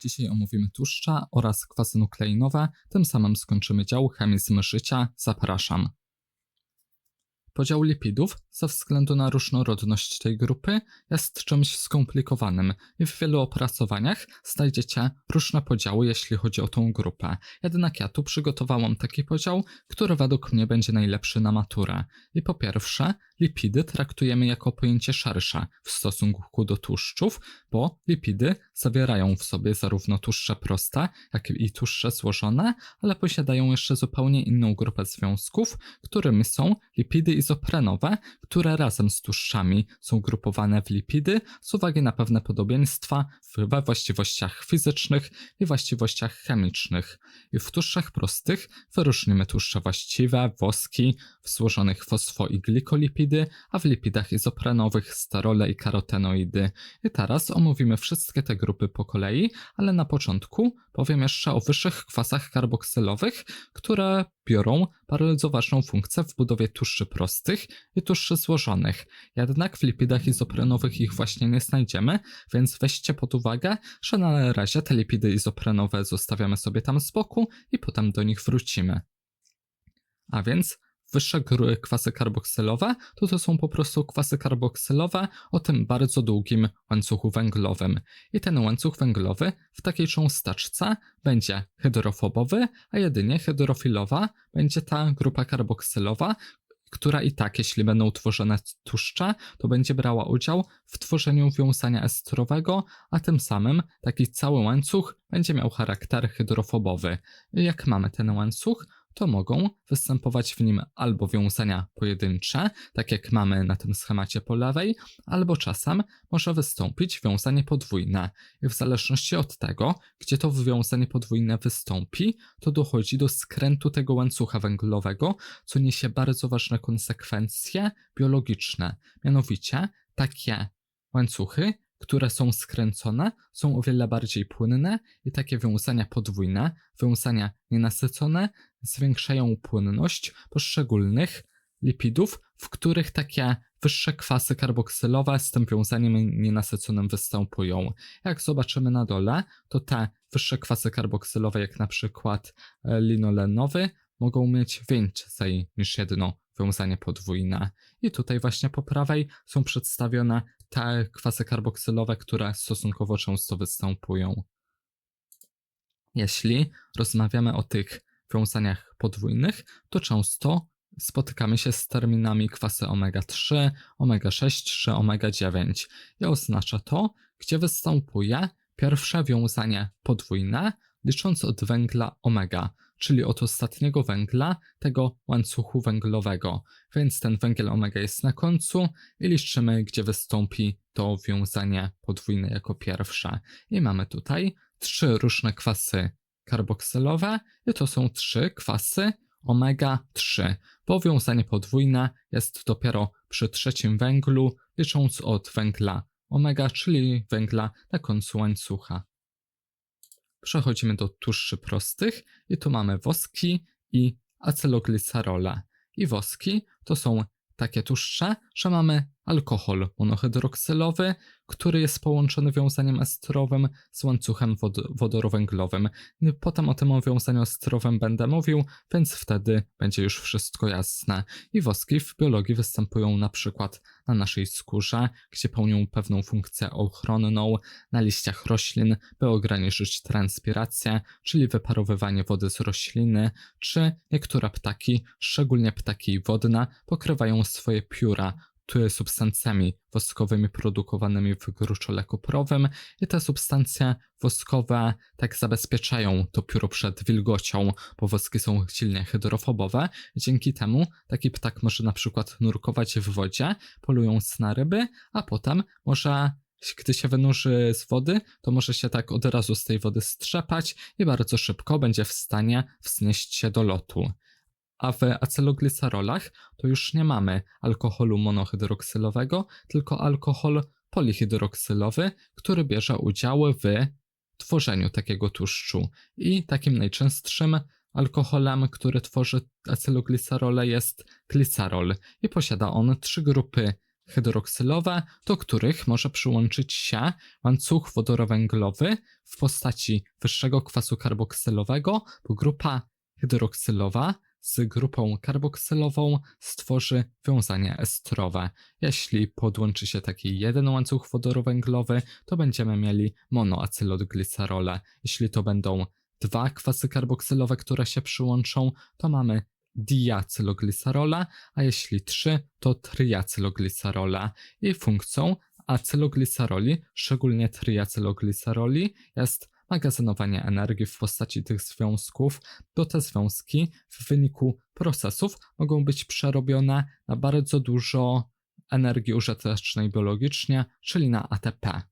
Dzisiaj omówimy tłuszcza oraz kwasy nukleinowe, tym samym skończymy dział chemizm życia. Zapraszam. Podział lipidów, ze względu na różnorodność tej grupy, jest czymś skomplikowanym i w wielu opracowaniach znajdziecie różne podziały, jeśli chodzi o tą grupę. Jednak ja tu przygotowałam taki podział, który według mnie będzie najlepszy na maturę. I po pierwsze, lipidy traktujemy jako pojęcie szersze w stosunku do tłuszczów, bo lipidy zawierają w sobie zarówno tłuszcze proste, jak i tłuszcze złożone, ale posiadają jeszcze zupełnie inną grupę związków, którymi są lipidy izoprenowe, które razem z tłuszczami są grupowane w lipidy z uwagi na pewne podobieństwa we właściwościach fizycznych i właściwościach chemicznych. I w tłuszczach prostych wyróżnimy tłuszcze właściwe, woski, w złożonych fosfo- i glikolipidy, a w lipidach izoprenowych sterole i karotenoidy. I teraz omówimy wszystkie te grupy po kolei, ale na początku powiem jeszcze o wyższych kwasach karboksylowych, które biorą bardzo ważną funkcję w budowie tłuszczy prostych i tłuszczy złożonych. Jednak w lipidach izoprenowych ich właśnie nie znajdziemy, więc weźcie pod uwagę, że na razie te lipidy izoprenowe zostawiamy sobie tam z boku i potem do nich wrócimy. A więc wyższe kwasy karboksylowe, to to są po prostu kwasy karboksylowe o tym bardzo długim łańcuchu węglowym. I ten łańcuch węglowy w takiej cząsteczce będzie hydrofobowy, a jedynie hydrofilowa będzie ta grupa karboksylowa, która i tak, jeśli będą tworzone tłuszcze, to będzie brała udział w tworzeniu wiązania esterowego, a tym samym taki cały łańcuch będzie miał charakter hydrofobowy. Jak mamy ten łańcuch, to mogą występować w nim albo wiązania pojedyncze, tak jak mamy na tym schemacie po lewej, albo czasem może wystąpić wiązanie podwójne. I w zależności od tego, gdzie to wiązanie podwójne wystąpi, to dochodzi do skrętu tego łańcucha węglowego, co niesie bardzo ważne konsekwencje biologiczne. Mianowicie takie łańcuchy które są skręcone, są o wiele bardziej płynne i takie wiązania podwójne, wiązania nienasycone, zwiększają płynność poszczególnych lipidów, w których takie wyższe kwasy karboksylowe z tym wiązaniem nienasyconym występują. Jak zobaczymy na dole, to te wyższe kwasy karboksylowe, jak na przykład e, linolenowy, mogą mieć więcej niż jedno wiązanie podwójne. I tutaj właśnie po prawej są przedstawione te kwasy karboksylowe, które stosunkowo często występują. Jeśli rozmawiamy o tych wiązaniach podwójnych, to często spotykamy się z terminami kwasy omega-3, omega-6 czy omega-9 i oznacza to, gdzie występuje pierwsze wiązanie podwójne, licząc od węgla omega, czyli od ostatniego węgla tego łańcuchu węglowego. Więc ten węgiel omega jest na końcu i liczymy, gdzie wystąpi to wiązanie podwójne jako pierwsze. I mamy tutaj trzy różne kwasy karboksylowe i to są trzy kwasy omega-3. Powiązanie podwójne jest dopiero przy trzecim węglu, licząc od węgla omega, czyli węgla na końcu łańcucha. Przechodzimy do tłuszczy prostych i tu mamy woski i aceloglicerole. I woski to są takie tłuszcze, że mamy alkohol monohydroksylowy, który jest połączony wiązaniem esterowym z łańcuchem wod wodorowęglowym. Potem o tym wiązaniu esterowym będę mówił, więc wtedy będzie już wszystko jasne. I woski w biologii występują na przykład na naszej skórze, gdzie pełnią pewną funkcję ochronną, na liściach roślin, by ograniczyć transpirację, czyli wyparowywanie wody z rośliny, czy niektóre ptaki, szczególnie ptaki wodne, pokrywają swoje pióra substancjami woskowymi produkowanymi w gruczole kuprowym i te substancje woskowe tak zabezpieczają to pióro przed wilgocią, bo woski są silnie hydrofobowe. Dzięki temu taki ptak może na przykład nurkować w wodzie, polując na ryby, a potem może gdy się wynurzy z wody, to może się tak od razu z tej wody strzepać i bardzo szybko będzie w stanie wznieść się do lotu a w aceloglicerolach to już nie mamy alkoholu monohydroksylowego, tylko alkohol polihydroksylowy, który bierze udział w tworzeniu takiego tłuszczu. I takim najczęstszym alkoholem, który tworzy aceloglicerole jest glicerol i posiada on trzy grupy hydroksylowe, do których może przyłączyć się łańcuch wodorowęglowy w postaci wyższego kwasu karboksylowego, bo grupa hydroksylowa z grupą karboksylową stworzy wiązanie estrowe. Jeśli podłączy się taki jeden łańcuch wodorowęglowy, to będziemy mieli monoacylodglicerole. Jeśli to będą dwa kwasy karboksylowe, które się przyłączą, to mamy diacyloglicerole, a jeśli trzy, to triacyloglicerole. Jej funkcją acylogliceroli, szczególnie triacylogliceroli, jest magazynowanie energii w postaci tych związków, to te związki w wyniku procesów mogą być przerobione na bardzo dużo energii użytecznej biologicznie, czyli na ATP.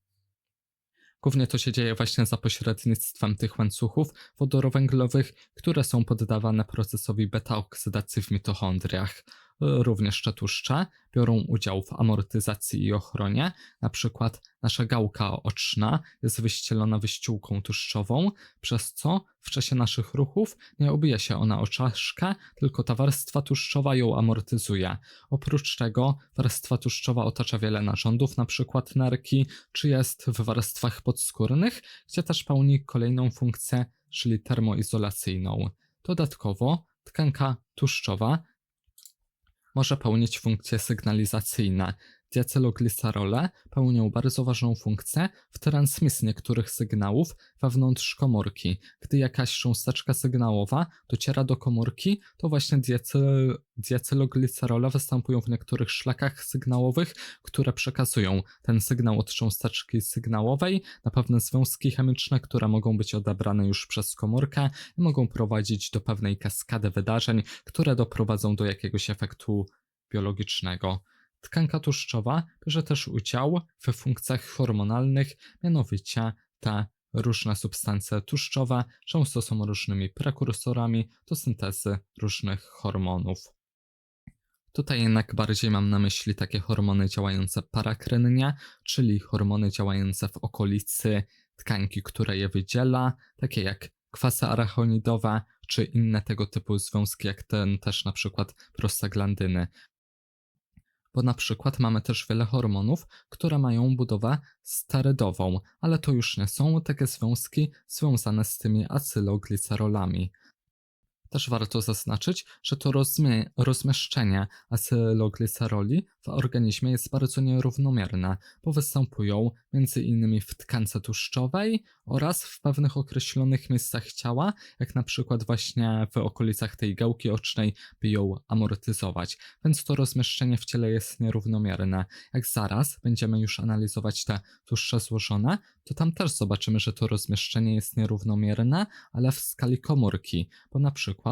Głównie to się dzieje właśnie za pośrednictwem tych łańcuchów wodorowęglowych, które są poddawane procesowi beta-oksydacji w mitochondriach. Również te tłuszcze biorą udział w amortyzacji i ochronie. Na przykład nasza gałka oczna jest wyścielona wyściółką tłuszczową, przez co w czasie naszych ruchów nie obija się ona o czaszkę, tylko ta warstwa tłuszczowa ją amortyzuje. Oprócz tego warstwa tłuszczowa otacza wiele narządów, na przykład nerki, czy jest w warstwach podskórnych, gdzie też pełni kolejną funkcję, czyli termoizolacyjną. Dodatkowo tkanka tłuszczowa może pełnić funkcje sygnalizacyjne. Diaceloglicerole pełnią bardzo ważną funkcję w transmisji niektórych sygnałów wewnątrz komórki. Gdy jakaś cząsteczka sygnałowa dociera do komórki, to właśnie diaceloglicerole występują w niektórych szlakach sygnałowych, które przekazują ten sygnał od cząsteczki sygnałowej na pewne związki chemiczne, które mogą być odebrane już przez komórkę i mogą prowadzić do pewnej kaskady wydarzeń, które doprowadzą do jakiegoś efektu biologicznego. Tkanka tłuszczowa bierze też udział we funkcjach hormonalnych, mianowicie te różne substancje tłuszczowe często są różnymi prekursorami do syntezy różnych hormonów. Tutaj jednak bardziej mam na myśli takie hormony działające parakrynnie, czyli hormony działające w okolicy tkanki, która je wydziela, takie jak kwasy arachonidowe, czy inne tego typu związki, jak ten też na przykład prostaglandyny bo na przykład mamy też wiele hormonów, które mają budowę sterydową, ale to już nie są takie związki związane z tymi acyloglicerolami. Też warto zaznaczyć, że to rozmie- rozmieszczenie acylogliceroli w organizmie jest bardzo nierównomierne, bo występują m.in. w tkance tłuszczowej oraz w pewnych określonych miejscach ciała, jak na przykład właśnie w okolicach tej gałki ocznej, by ją amortyzować. Więc to rozmieszczenie w ciele jest nierównomierne. Jak zaraz będziemy już analizować te tłuszcze złożone, to tam też zobaczymy, że to rozmieszczenie jest nierównomierne, ale w skali komórki, bo na przykład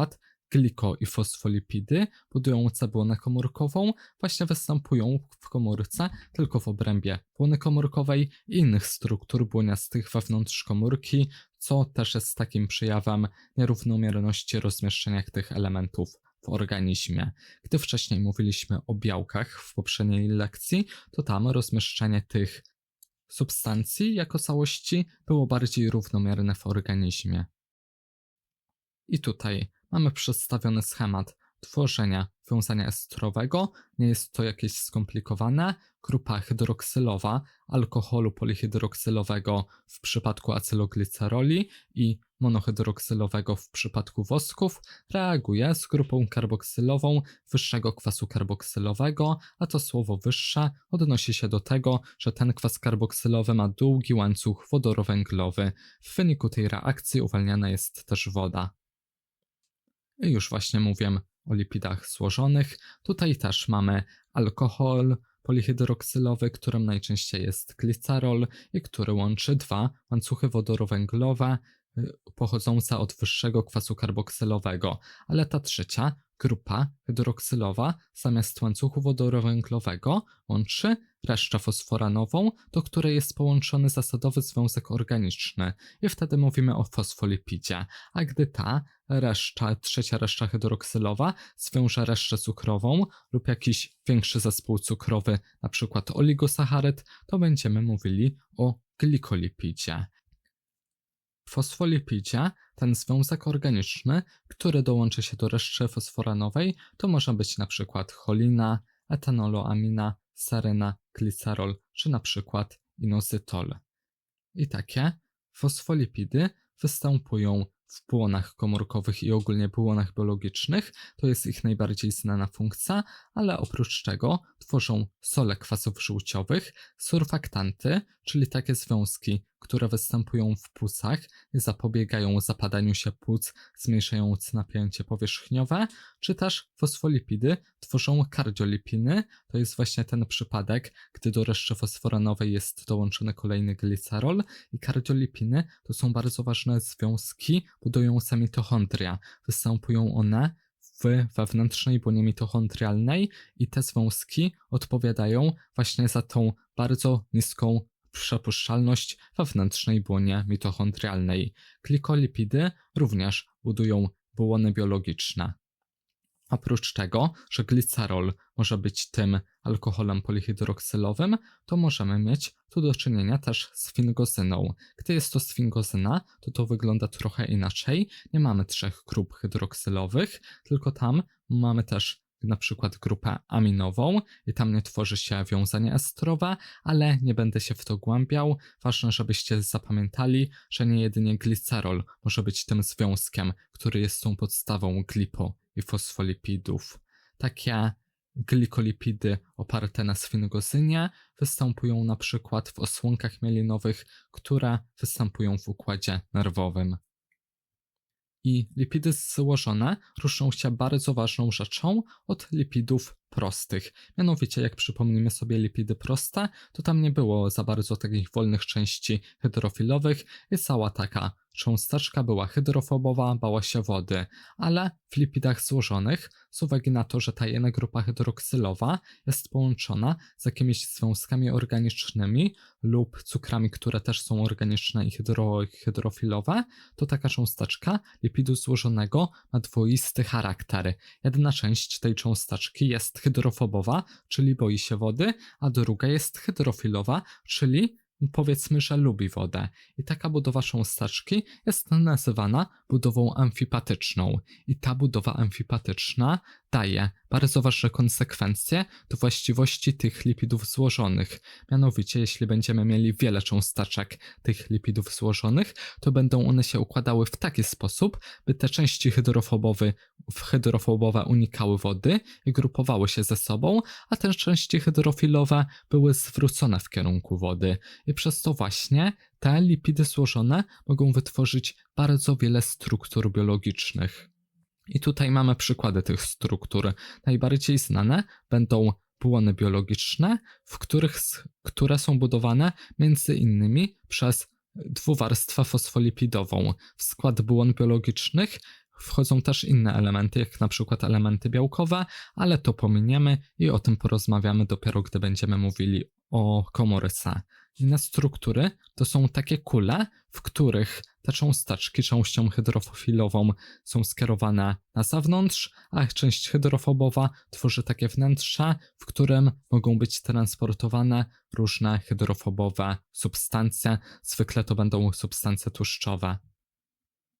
gliko i fosfolipidy budują cebulę komórkową, właśnie występują w komórce tylko w obrębie błony komórkowej i innych struktur błoniastych wewnątrz komórki, co też jest takim przejawem nierównomierności rozmieszczenia tych elementów w organizmie. Gdy wcześniej mówiliśmy o białkach w poprzedniej lekcji, to tam rozmieszczenie tych substancji jako całości było bardziej równomierne w organizmie. I tutaj mamy przedstawiony schemat tworzenia wiązania estrowego. Nie jest to jakieś skomplikowane. Grupa hydroksylowa alkoholu polihydroksylowego w przypadku acylogliceroli i monohydroksylowego w przypadku wosków reaguje z grupą karboksylową wyższego kwasu karboksylowego, a to słowo wyższe odnosi się do tego, że ten kwas karboksylowy ma długi łańcuch wodorowęglowy. W wyniku tej reakcji uwalniana jest też woda. Już właśnie mówię o lipidach złożonych. Tutaj też mamy alkohol polihydroksylowy, którym najczęściej jest glicerol i który łączy dwa łańcuchy wodorowęglowe y, pochodzące od wyższego kwasu karboksylowego, ale ta trzecia grupa hydroksylowa zamiast łańcuchu wodorowęglowego łączy resztę fosforanową, do której jest połączony zasadowy związek organiczny. I wtedy mówimy o fosfolipidzie, a gdy ta reszta, trzecia reszta hydroksylowa zwiąże resztę cukrową lub jakiś większy zespół cukrowy, np. oligosacharyd, to będziemy mówili o glikolipidzie. Fosfolipidzie ten związek organiczny, który dołączy się do reszty fosforanowej, to może być np. cholina, etanoloamina saryna, glicerol czy przykład inozytol. I takie fosfolipidy występują w błonach komórkowych i ogólnie błonach biologicznych, to jest ich najbardziej znana funkcja, ale oprócz tego tworzą sole kwasów żółciowych, surfaktanty, czyli takie związki, które występują w płucach zapobiegają zapadaniu się płuc, zmniejszając napięcie powierzchniowe, czy też fosfolipidy tworzą kardiolipiny, to jest właśnie ten przypadek, gdy do reszty fosforanowej jest dołączony kolejny glicerol i kardiolipiny to są bardzo ważne związki budujące mitochondria. Występują one w wewnętrznej błonie mitochondrialnej i te związki odpowiadają właśnie za tą bardzo niską przepuszczalność wewnętrznej błonie mitochondrialnej. Glikolipidy również budują błony biologiczne. Oprócz tego, że glicerol może być tym alkoholem polihydroksylowym, to możemy mieć tu do czynienia też z sfingozyną. Gdy jest to sfingozyna, to to wygląda trochę inaczej. Nie mamy trzech grup hydroksylowych, tylko tam mamy też na przykład grupę aminową i tam nie tworzy się wiązanie estrowe, ale nie będę się w to głębiał. Ważne, żebyście zapamiętali, że nie jedynie glicerol może być tym związkiem, który jest tą podstawą glipo i fosfolipidów. Takie glikolipidy oparte na sfingozynie występują na przykład w osłonkach mielinowych, które występują w układzie nerwowym. I lipidy złożone różnią się bardzo ważną rzeczą od lipidów prostych. Mianowicie, jak przypomnimy sobie lipidy proste, to tam nie było za bardzo takich wolnych części hydrofilowych i cała taka cząsteczka była hydrofobowa, bała się wody, ale w lipidach złożonych, z uwagi na to, że ta jedna grupa hydroksylowa jest połączona z jakimiś związkami organicznymi lub cukrami, które też są organiczne i hydro, hydrofilowe, to taka cząsteczka lipidu złożonego ma dwoisty charakter. Jedna część tej cząsteczki jest hydrofobowa, czyli boi się wody, a druga jest hydrofilowa, czyli powiedzmy, że lubi wodę. I taka budowa cząsteczki jest nazywana budową amfipatyczną. I ta budowa amfipatyczna daje bardzo ważne konsekwencje do właściwości tych lipidów złożonych. Mianowicie, jeśli będziemy mieli wiele cząsteczek tych lipidów złożonych, to będą one się układały w taki sposób, by te części hydrofobowe, hydrofobowe unikały wody i grupowały się ze sobą, a te części hydrofilowe były zwrócone w kierunku wody. I przez to właśnie te lipidy złożone mogą wytworzyć bardzo wiele struktur biologicznych. I tutaj mamy przykłady tych struktur. Najbardziej znane będą błony biologiczne, w których, które są budowane między innymi przez dwuwarstwę fosfolipidową. W skład błon biologicznych wchodzą też inne elementy, jak na przykład elementy białkowe, ale to pominiemy i o tym porozmawiamy dopiero, gdy będziemy mówili o komórce. Inne struktury to są takie kule, w których te cząsteczki częścią hydrofilową są skierowane na zewnątrz, a część hydrofobowa tworzy takie wnętrze, w którym mogą być transportowane różne hydrofobowe substancje. Zwykle to będą substancje tłuszczowe.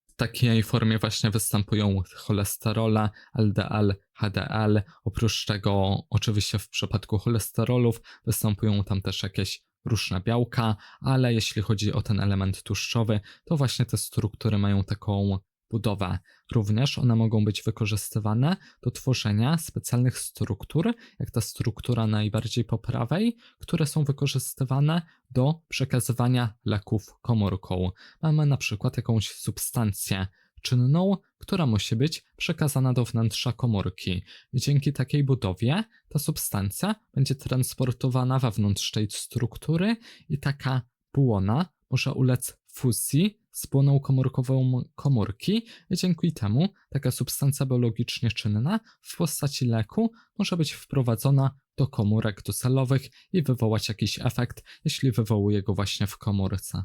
W takiej formie właśnie występują cholesterole, LDL, HDL. Oprócz tego, oczywiście w przypadku cholesterolów, występują tam też jakieś różne białka, ale jeśli chodzi o ten element tłuszczowy, to właśnie te struktury mają taką budowę. Również one mogą być wykorzystywane do tworzenia specjalnych struktur, jak ta struktura najbardziej po prawej, które są wykorzystywane do przekazywania leków komórką. Mamy na przykład jakąś substancję czynną, która musi być przekazana do wnętrza komórki. I dzięki takiej budowie ta substancja będzie transportowana wewnątrz tej struktury i taka błona może ulec fuzji z błoną komórkową komórki i dzięki temu taka substancja biologicznie czynna w postaci leku może być wprowadzona do komórek docelowych i wywołać jakiś efekt, jeśli wywołuje go właśnie w komórce.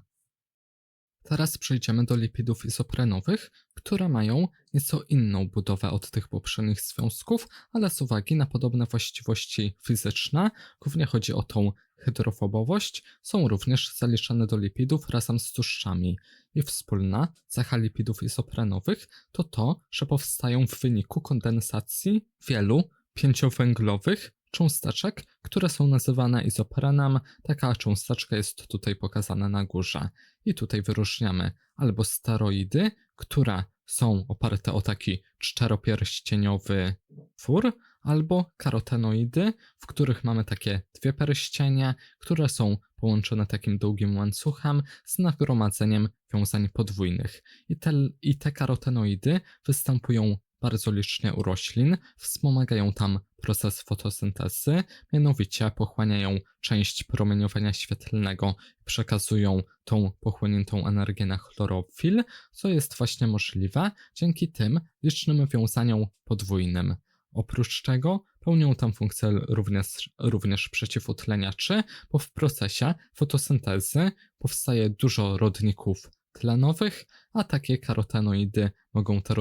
Teraz przejdziemy do lipidów izoprenowych, które mają nieco inną budowę od tych poprzednich związków, ale z uwagi na podobne właściwości fizyczne, głównie chodzi o tą hydrofobowość, są również zaliczane do lipidów razem z tłuszczami. I wspólna cecha lipidów izoprenowych to to, że powstają w wyniku kondensacji wielu pięciowęglowych cząsteczek, które są nazywane izoprenem. Taka cząsteczka jest tutaj pokazana na górze. I tutaj wyróżniamy albo steroidy, które są oparte o taki czteropierścieniowy twór, albo karotenoidy, w których mamy takie dwie pierścienie, które są połączone takim długim łańcuchem z nagromadzeniem wiązań podwójnych. I te, I te karotenoidy występują bardzo licznie u roślin, wspomagają tam proces fotosyntezy, mianowicie pochłaniają część promieniowania świetlnego, przekazują tą pochłoniętą energię na chlorofil, co jest właśnie możliwe dzięki tym licznym wiązaniom podwójnym. Oprócz czego pełnią tam funkcję również, również przeciwutleniaczy, bo w procesie fotosyntezy powstaje dużo rodników tlenowych, a takie karotenoidy mogą te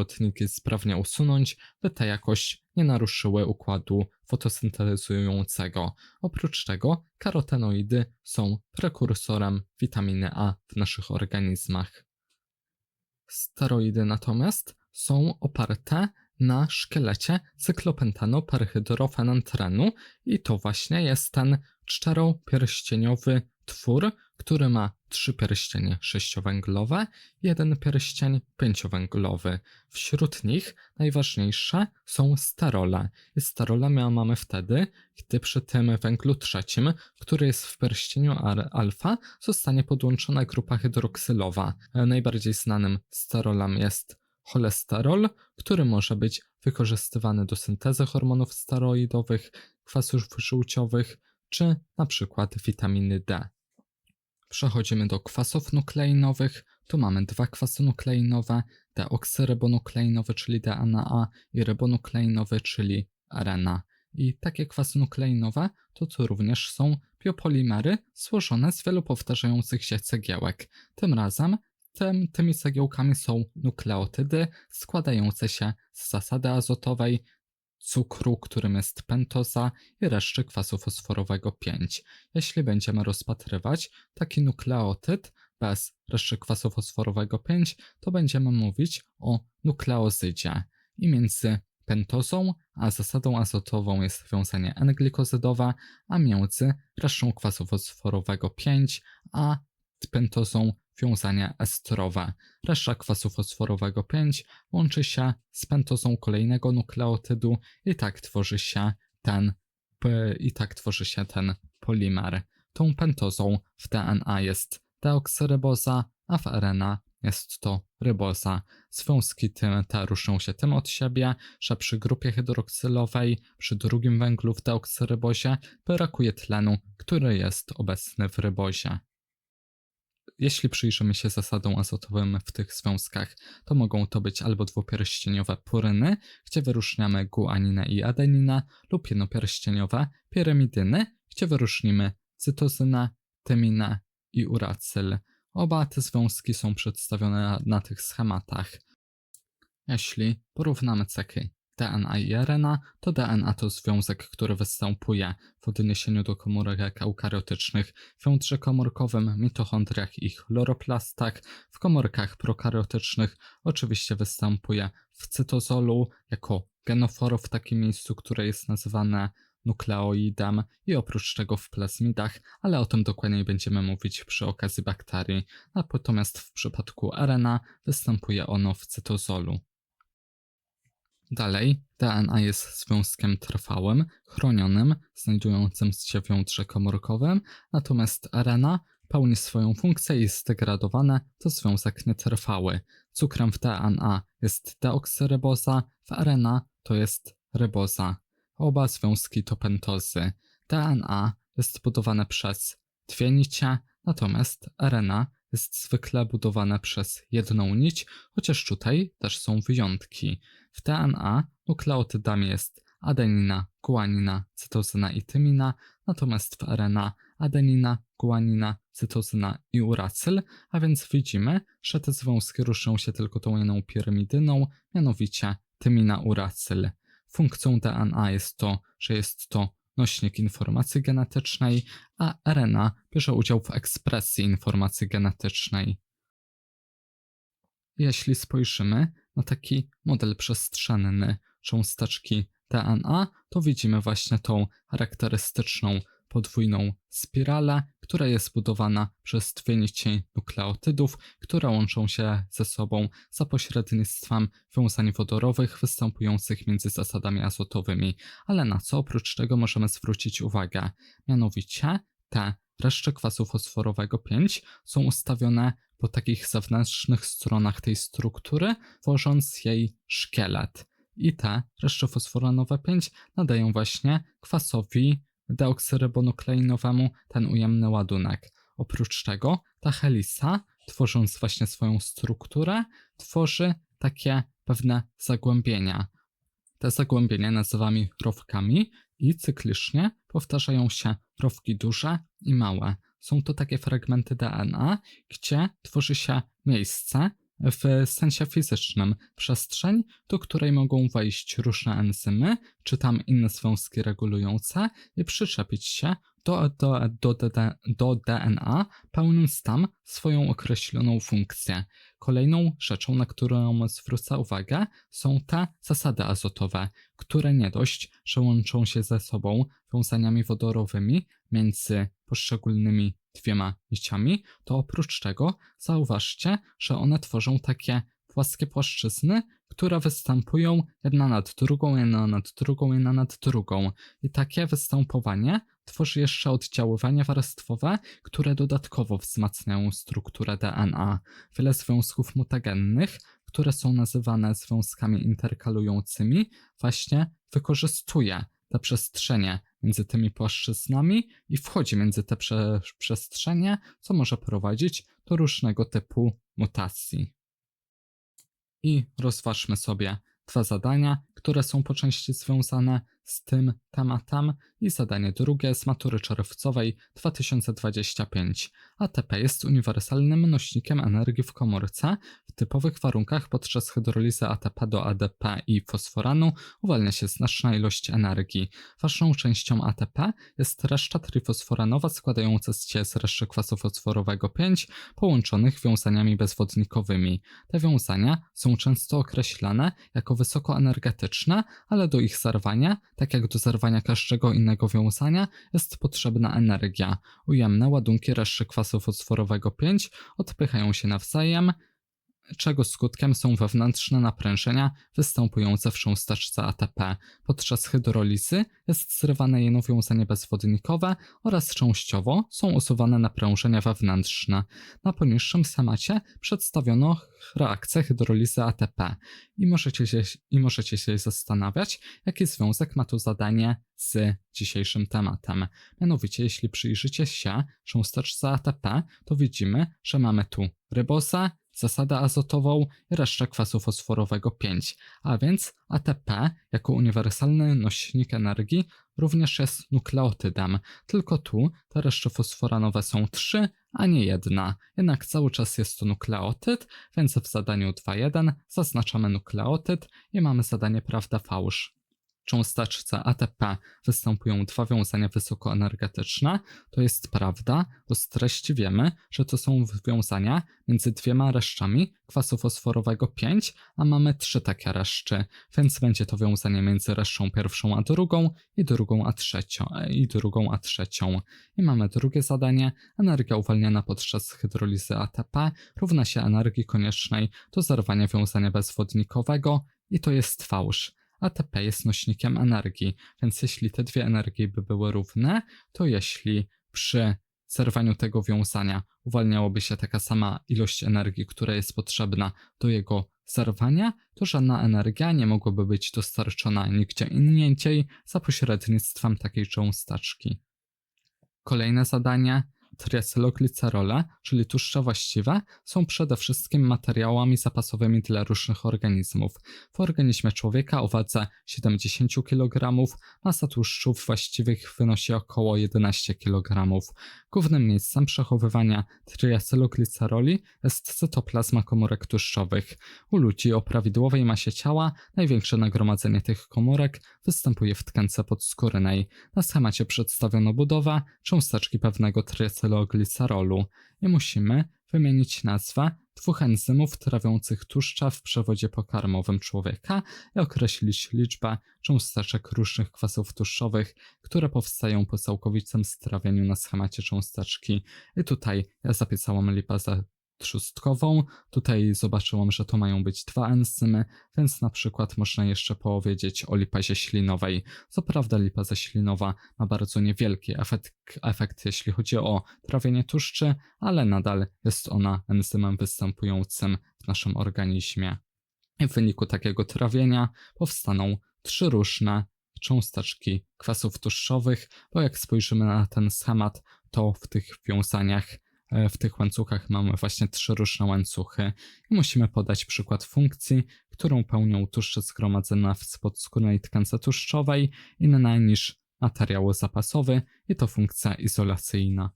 sprawnie usunąć, by te jakoś nie naruszyły układu fotosyntezującego. Oprócz tego karotenoidy są prekursorem witaminy A w naszych organizmach. Steroidy natomiast są oparte na szkielecie cyklopentanoperhydrofenantrenu i to właśnie jest ten czteropierścieniowy twór, który ma trzy pierścienie sześciowęglowe, jeden pierścień pięciowęglowy. Wśród nich najważniejsze są sterole. Sterole mamy wtedy, gdy przy tym węglu trzecim, który jest w pierścieniu alfa, zostanie podłączona grupa hydroksylowa. Najbardziej znanym sterolem jest cholesterol, który może być wykorzystywany do syntezy hormonów steroidowych, kwasów żółciowych czy na przykład witaminy D. Przechodzimy do kwasów nukleinowych. Tu mamy dwa kwasy nukleinowe, deoksyrybonukleinowy, czyli DNA i rybonukleinowy, czyli RNA. I takie kwasy nukleinowe to tu również są biopolimery złożone z wielu powtarzających się cegiełek. Tym razem tym, tymi cegiełkami są nukleotydy składające się z zasady azotowej, cukru, którym jest pentoza i reszty kwasu fosforowego 5. Jeśli będziemy rozpatrywać taki nukleotyd bez reszty kwasu fosforowego 5, to będziemy mówić o nukleozydzie. I między pentozą a zasadą azotową jest wiązanie N-glikozydowe, a między resztą kwasu fosforowego 5 a pentozą wiązania estrowe. Reszta kwasu fosforowego 5 łączy się z pentozą kolejnego nukleotydu i tak tworzy się ten i tak tworzy się ten polimer. Tą pentozą w DNA jest deoksyryboza, a w RNA jest to ryboza. Związki tym te różnią się tym od siebie, że przy grupie hydroksylowej, przy drugim węglu w deoksyrybozie brakuje tlenu, który jest obecny w rybozie. Jeśli przyjrzymy się zasadom azotowym w tych związkach, to mogą to być albo dwupierścieniowe puryny, gdzie wyróżniamy guaninę i adeninę, lub jednopierścieniowe piramidyny, gdzie wyróżnimy cytozynę, tyminę i uracyl. Oba te związki są przedstawione na, na tych schematach. Jeśli porównamy cechy DNA i RNA, to DNA to związek, który występuje w odniesieniu do komórek eukariotycznych w jądrze komórkowym, mitochondriach i chloroplastach, w komórkach prokariotycznych oczywiście występuje w cytozolu jako genofor w takim miejscu, które jest nazywane nukleoidem i oprócz tego w plazmidach, ale o tym dokładniej będziemy mówić przy okazji bakterii, natomiast w przypadku RNA występuje ono w cytozolu. Dalej, DNA jest związkiem trwałym, chronionym, znajdującym się w jądrze komórkowym, natomiast RNA pełni swoją funkcję i jest zdegradowane to związek nietrwały. Cukrem w DNA jest deoksyryboza, w RNA to jest ryboza. Oba związki to pentozy. DNA jest budowane przez dwie nicie, natomiast RNA jest zwykle budowane przez jedną nić, chociaż tutaj też są wyjątki. W DNA nukleotydami jest adenina, guanina, cytozyna i tymina, natomiast w RNA adenina, guanina, cytozyna i uracyl, a więc widzimy, że te związki różnią się tylko tą jedną piramidyną, mianowicie tymina uracyl. Funkcją DNA jest to, że jest to nośnik informacji genetycznej, a RNA bierze udział w ekspresji informacji genetycznej. Jeśli spojrzymy na taki model przestrzenny cząsteczki DNA, to widzimy właśnie tą charakterystyczną podwójną spiralę, która jest budowana przez nici nukleotydów, które łączą się ze sobą za pośrednictwem wiązań wodorowych występujących między zasadami azotowymi. Ale na co oprócz tego możemy zwrócić uwagę? Mianowicie te reszty kwasu fosforowego 5 są ustawione po takich zewnętrznych stronach tej struktury, tworząc jej szkielet. I te reszty fosforanowe 5 nadają właśnie kwasowi deoksyrybonukleinowemu ten ujemny ładunek. Oprócz tego ta helisa, tworząc właśnie swoją strukturę, tworzy takie pewne zagłębienia. Te zagłębienia nazywamy rowkami i cyklicznie powtarzają się rowki duże i małe. Są to takie fragmenty DNA, gdzie tworzy się miejsce, w sensie fizycznym przestrzeń, do której mogą wejść różne enzymy, czy tam inne związki regulujące i przyczepić się do, do, do, do, DNA, pełniąc tam swoją określoną funkcję. Kolejną rzeczą, na którą zwrócę uwagę, są te zasady azotowe, które nie dość, że łączą się ze sobą wiązaniami wodorowymi między poszczególnymi dwiema niciami, to oprócz tego zauważcie, że one tworzą takie płaskie płaszczyzny, które występują jedna nad drugą, jedna nad drugą, jedna nad drugą. I takie występowanie tworzy jeszcze oddziaływanie warstwowe, które dodatkowo wzmacniają strukturę DNA. Wiele związków mutagennych, które są nazywane związkami interkalującymi, właśnie wykorzystuje te przestrzenie między tymi płaszczyznami i wchodzi między te prze przestrzenie, co może prowadzić do różnego typu mutacji. I rozważmy sobie dwa zadania, które są po części związane z tym tematem i zadanie drugie z matury czerwcowej 2025. ATP jest uniwersalnym nośnikiem energii w komórce. W typowych warunkach podczas hydrolizy ATP do ADP i fosforanu uwalnia się znaczna ilość energii. Ważną częścią ATP jest reszta trifosforanowa składająca się z reszty kwasu fosforowego 5 połączonych wiązaniami bezwodnikowymi. Te wiązania są często określane jako wysokoenergetyczne, ale do ich zerwania tak jak do zerwania każdego innego wiązania, jest potrzebna energia. Ujemne ładunki reszty kwasu fosforowego 5 odpychają się nawzajem, czego skutkiem są wewnętrzne naprężenia występujące w cząsteczce ATP. Podczas hydrolizy jest zrywane jej wiązanie bezwodnikowe oraz częściowo są usuwane naprężenia wewnętrzne. Na poniższym schemacie przedstawiono reakcję hydrolizy ATP i możecie, się, i możecie się zastanawiać, jaki związek ma to zadanie z dzisiejszym tematem. Mianowicie, jeśli przyjrzycie się cząsteczce ATP, to widzimy, że mamy tu rybozę, zasadę azotową resztę kwasu fosforowego 5, a więc ATP jako uniwersalny nośnik energii również jest nukleotydem, tylko tu te reszty fosforanowe są 3, a nie jedna. Jednak cały czas jest to nukleotyd, więc w zadaniu 2.1 zaznaczamy nukleotyd i mamy zadanie prawda-fałsz cząsteczce ATP występują dwa wiązania wysokoenergetyczne, to jest prawda, bo z treści wiemy, że to są wiązania między dwiema resztami kwasu fosforowego 5, a mamy trzy takie reszty, więc będzie to wiązanie między resztą pierwszą a drugą i drugą a trzecią i drugą a trzecią. I mamy drugie zadanie, energia uwalniana podczas hydrolizy ATP równa się energii koniecznej do zerwania wiązania bezwodnikowego i to jest fałsz. ATP jest nośnikiem energii, więc jeśli te dwie energie by były równe, to jeśli przy zerwaniu tego wiązania uwalniałoby się taka sama ilość energii, która jest potrzebna do jego zerwania, to żadna energia nie mogłaby być dostarczona nigdzie indziej za pośrednictwem takiej cząsteczki. Kolejne zadanie Triacyloglicerole, czyli tłuszcze właściwe, są przede wszystkim materiałami zapasowymi dla różnych organizmów. W organizmie człowieka o wadze 70 kg masa tłuszczów właściwych wynosi około 11 kg. Głównym miejscem przechowywania triacylogliceroli jest cytoplazma komórek tłuszczowych. U ludzi o prawidłowej masie ciała największe nagromadzenie tych komórek występuje w tkance podskórnej. Na schemacie przedstawiono budowę cząsteczki pewnego triacyloglicerolu i musimy wymienić nazwę dwóch enzymów trawiących tłuszcza w przewodzie pokarmowym człowieka i określić liczbę cząsteczek różnych kwasów tłuszczowych, które powstają po całkowitym strawieniu na schemacie cząsteczki. I tutaj ja zapisałam lipazę trzustkową. Tutaj zobaczyłam, że to mają być dwa enzymy, więc na przykład można jeszcze powiedzieć o lipazie ślinowej. Co prawda lipaza ślinowa ma bardzo niewielki efekt, efekt jeśli chodzi o trawienie tłuszczy, ale nadal jest ona enzymem występującym w naszym organizmie. W wyniku takiego trawienia powstaną trzy różne cząsteczki kwasów tłuszczowych, bo jak spojrzymy na ten schemat, to w tych wiązaniach w tych łańcuchach mamy właśnie trzy różne łańcuchy i musimy podać przykład funkcji, którą pełnią tłuszcze zgromadzone w spodskórnej tkance tłuszczowej inna niż materiał zapasowy i to funkcja izolacyjna.